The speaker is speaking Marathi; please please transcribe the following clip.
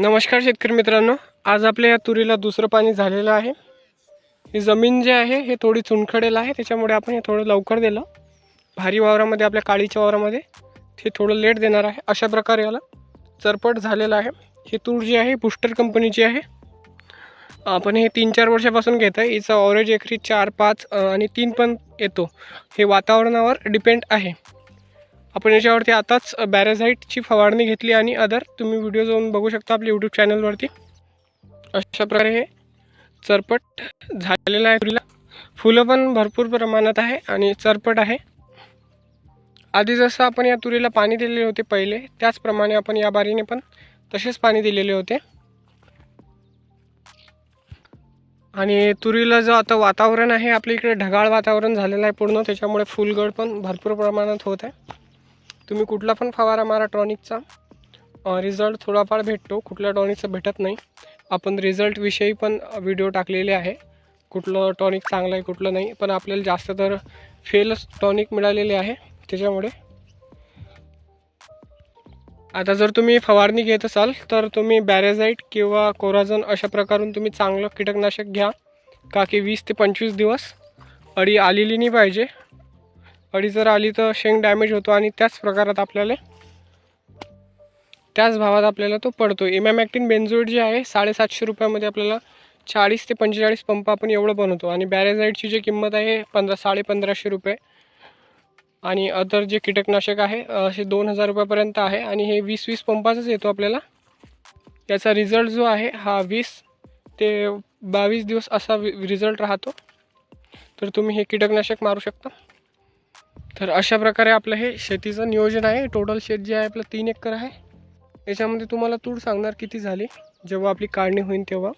नमस्कार शेतकरी मित्रांनो आज आपल्या या तुरीला दुसरं पाणी झालेलं आहे. ही जमीन जे आहे हे थोडी चुनखडेल आहे त्याच्यामुळे आपण हे थोडं लवकर दिलं. भारी वावरामध्ये आपल्या काळीच्या वावरामध्ये ते थोडं लेट देणार आहे. अशा प्रकारे याला चरपट झालेलं आहे. ही तूर जी आहे बुस्टर कंपनीची आहे. आपण हे तीन चार वर्षापासून घेत आहे. हिचा ऑवरेज एकरी चार पाच आणि तीन पण येतो. हे वातावरणावर डिपेंड आहे. आपण याच्यावरती आताच बॅरेझाईटची फवारणी घेतली आणि अदर तुम्ही व्हिडिओ जाऊन बघू शकता आपल्या यूट्यूब चॅनलवरती अशा प्रकारे हे चरपट झालेलं आहे. तुरीला फुलं पण भरपूर प्रमाणात आहे आणि चरपट आहे. आधी जसं आपण या तुरीला पाणी दिलेले होते पहिले त्याचप्रमाणे आपण या बारीने पण तसेच पाणी दिलेले होते. आणि तुरीला जो आता वातावरण आहे आपल्या इकडे ढगाळ वातावरण झालेलं आहे पूर्ण त्याच्यामुळे फुलगड पण भरपूर प्रमाणात होत आहे. तुम्ही कुठला पण फवारा मारा टॉनिकचा. रिझल्ट थोडाफार भेटतो. कुठल्या टॉनिकचा भेटत नाही. आपण रिझल्टविषयी पण व्हिडिओ टाकलेले आहे. कुठलं टॉनिक चांगलं आहे कुठलं नाही. पण आपल्याला जास्त तर फेलच टॉनिक मिळालेले आहे. त्याच्यामुळे. आता जर तुम्ही फवारणी घेत असाल तर तुम्ही बॅरेझाईट किंवा कोराझन अशा प्रकारून तुम्ही चांगलं कीटकनाशक घ्या. का की वीस ते पंचवीस दिवस अडी आलेली नाही पाहिजे. अडी जर आली तर शेंग डॅमेज होतो आणि त्याच प्रकारात आपल्याला त्याच भावात आपल्याला तो पडतो इमॅमॅक्टिन बेन्झोइड जे आहे साडेसातशे रुपयामध्ये आपल्याला चाळीस ते पंचेचाळीस पंप आपण एवढं बनवतो. आणि बॅरेझाईटची जी किंमत आहे पंधरा साडे पंधराशे रुपये. आणि अदर जे कीटकनाशक आहे असे दोन हजार रुपयापर्यंत आहे. आणि हे वीस वीस पंपाचाच येतो आपल्याला. याचा रिझल्ट जो आहे हा वीस ते बावीस दिवस असा रिझल्ट राहतो. तर तुम्ही हे कीटकनाशक मारू शकता. तर अशा प्रकारे आपलं हे शेतीचं नियोजन आहे. टोटल शेत जे आहे आपलं तीन एकर आहे. याच्यामध्ये तुम्हाला तूर सांगणार किती झाली जेव्हा आपली काढणी होईल तेव्हा.